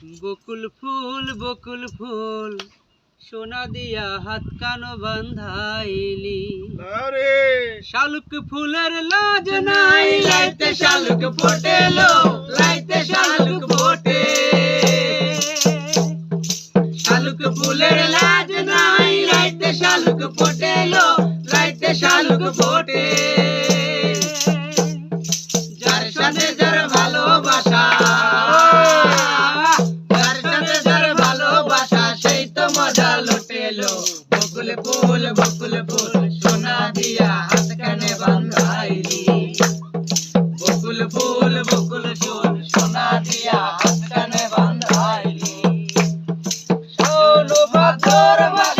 বকুল ফুল বকুল ফুল সোনা দিয়া হাত কানো বান্ধাইলি। আরে শালুক ফুলের লাজ নাই লাইতে শালুক ফোটেলো লাইতে শালুক ফোটে। শালুক ফুলের লাজ নাই লাইতে শালুক ফোটেলো লাইতে শালুক ফোটে। ভাদর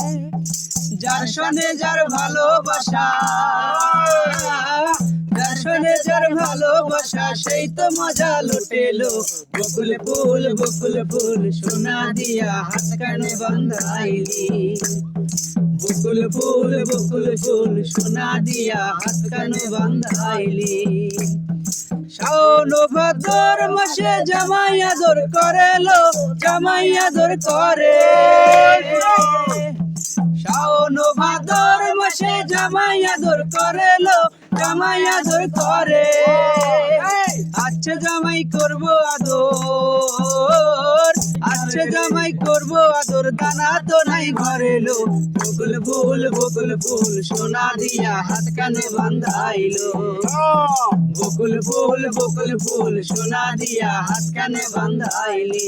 যার সনে যার ভালোবাসা, যার সনে যার ভালোবাসা, সেই তো মজা লুটেলো। বকুল ফুল বকুল ফুল, সোনা দিয়া হাত কানে বান্ধাইলি। বকুল ফুল বকুল ফুল, সোনা দিয়া হাত কানে বান্ধাইলি। শাওন ভাদর মাসে জামাই আদর করেলো, জামাই আদর করে। শাওন ভাদর মাসে জামাই আদর করেলো জামাই আদর করে। আচ্ছা জামাই করব আদর আচ্ছা জামাই করব আদর দানা তো নাই ঘরেলো। বকুল ফুল বকুল ফুল সোনা দিয়া হাত কানে বান্ধাইলো। বকুল ফুল বকুল ফুল সোনা দিয়া হাত কানে বান্ধাইলি।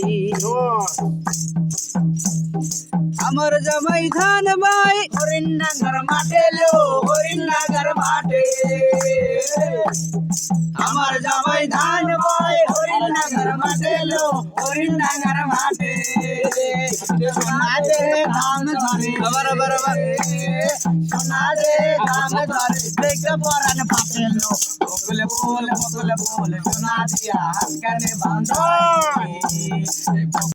আমার জামাই ধান বাই। হরিণাগর মাঠে লো হরিণাগর মাঠে। আমার জামাই ধান বাই হরিণাগর মাঠে লো হরিণাগর মাঠে। সোনা দে ধান ধরে। আবার আবার আবার। সোনা দে ধান ধরে। দেখে পরান পাতে লো। বকুল ফুল বকুল ফুল সোনা দিয়া হাত কানে বাঁধা।